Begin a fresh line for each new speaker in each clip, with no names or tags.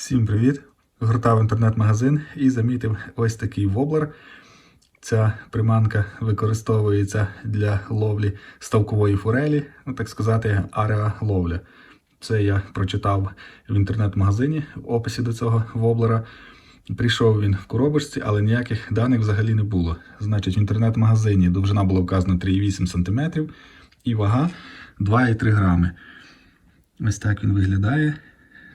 Всім привіт! Гортав інтернет-магазин і замітив ось такий воблер. Ця приманка використовується для ловлі ставкової форелі, ну так сказати, ареаловля. Це я прочитав в інтернет-магазині в описі до цього воблера. Прийшов він в коробочці, але ніяких даних взагалі не було. Значить, в інтернет-магазині довжина була вказана 3,8 см і вага 2,3 грами. Ось так він виглядає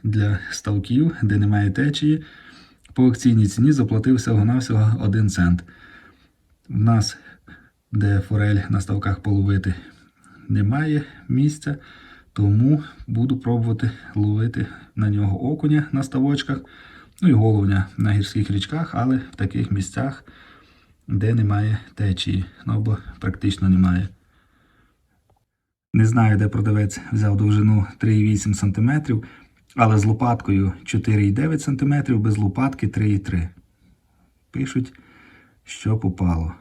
для ставків, де немає течії. По акційній ціні заплатив всього-навсього 1 цент. У нас, де форель на ставках половити, немає місця, тому буду пробувати ловити на нього окуня на ставочках, ну і головня на гірських річках, але в таких місцях, де немає течії, ну або практично немає. Не знаю, де продавець взяв довжину 3,8 см, але з лопаткою 4,9 см, без лопатки 3,3 Пишуть, що попало.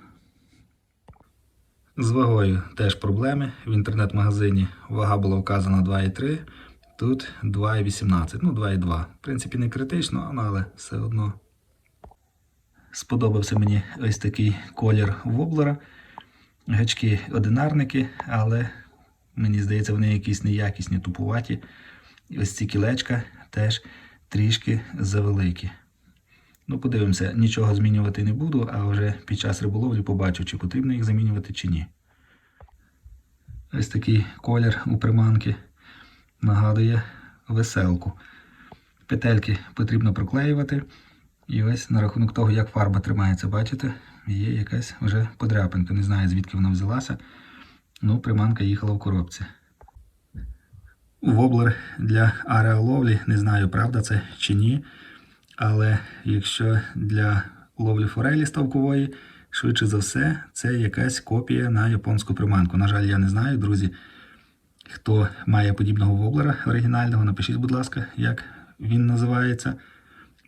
З вагою теж проблеми. В інтернет-магазині вага була вказана 2,3, тут 2,18, ну 2,2. В принципі, не критично, але все одно. Сподобався мені ось такий колір воблера. Гачки одинарники, але мені здається, вони якісь неякісні, тупуваті. Ось ці кілечка теж трішки завеликі. Ну, подивимося, нічого змінювати не буду, а вже під час риболовлі побачу, чи потрібно їх замінювати, чи ні. Ось такий колір у приманки нагадує веселку. Петельки потрібно проклеювати. І ось на рахунок того, як фарба тримається, бачите, є якась вже подряпинка. Не знаю, звідки вона взялася. Ну, приманка їхала в коробці. Воблер для ареоловлі, не знаю, правда це чи ні. Але якщо для ловлі форелі ставкової, швидше за все, це якась копія на японську приманку. На жаль, я не знаю, друзі. Хто має подібного воблера оригінального, напишіть, будь ласка, як він називається.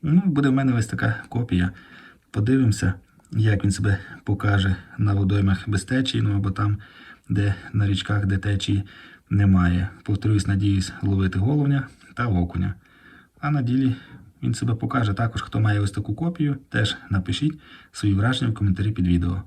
Ну, буде в мене ось така копія. Подивимося, як він себе покаже на водоймах без течії, ну або там, де на річках, де течії немає. Повторюсь, надіюсь, ловити головня та окуня. А на ділі він себе покаже також, хто має ось таку копію, теж напишіть свої враження в коментарі під відео.